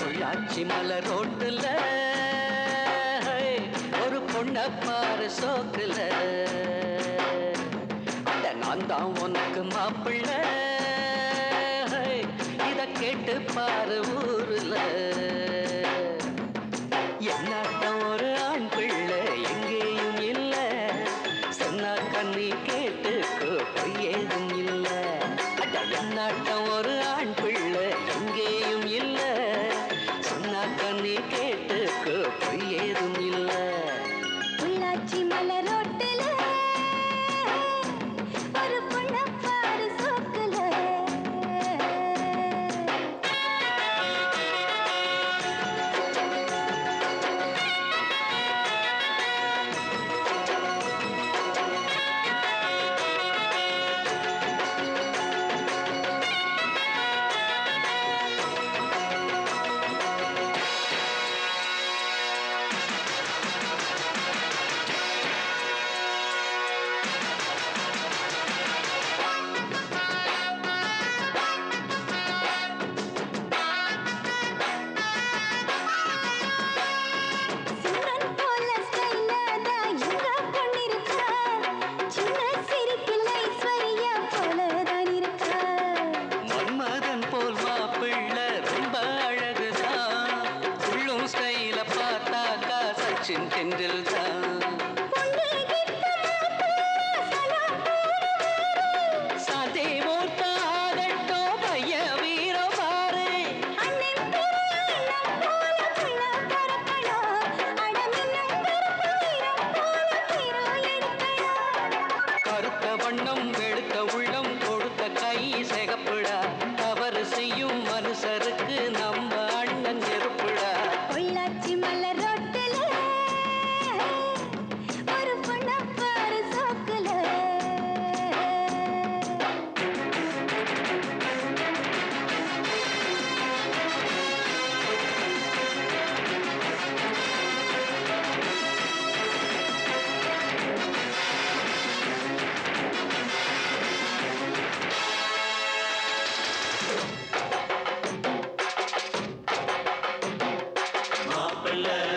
பொள்ளாச்சி மலை ரோட்டுல. ஒரு பொண்ண பாரு சோக்குல. அட நான் தான் உனக்கு மாப்பிள்ள. இதை கேட்டு பாரு ஊருல. தென்றல் சொல்ல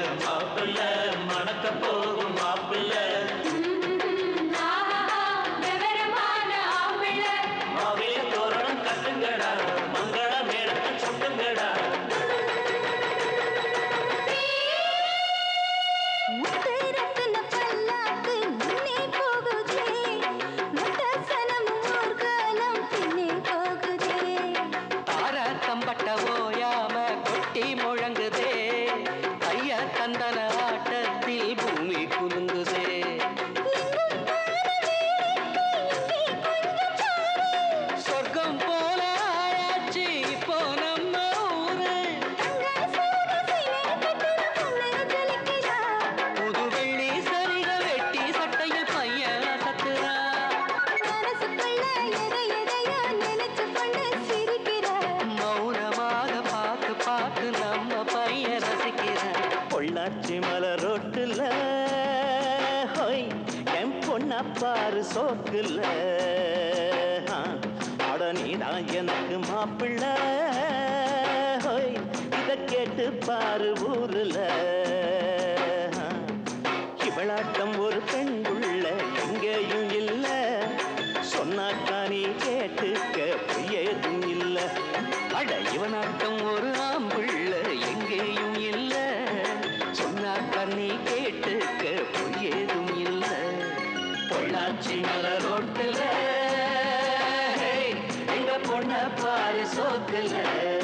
மீனாட்சி மலர் ரோட்டில். ஹொய் என் பொண்ணப்பாரு சோக்கில். அடனிதான் எனக்கு மாப்பிள்ள. ஹொய் இதை கேட்டு பாரு ஊரில். இவளாட்டம் ஒரு பெண் உள்ள எங்கேயும் இல்லை. சொன்னாக்கா நீ கேட்டுக்க பொய்யதும் இல்லை. அட இவனாட்டம் ஒரு ஆம்புள்ள எங்கேயும் எங்க பொண்ண பாரு சோக்குல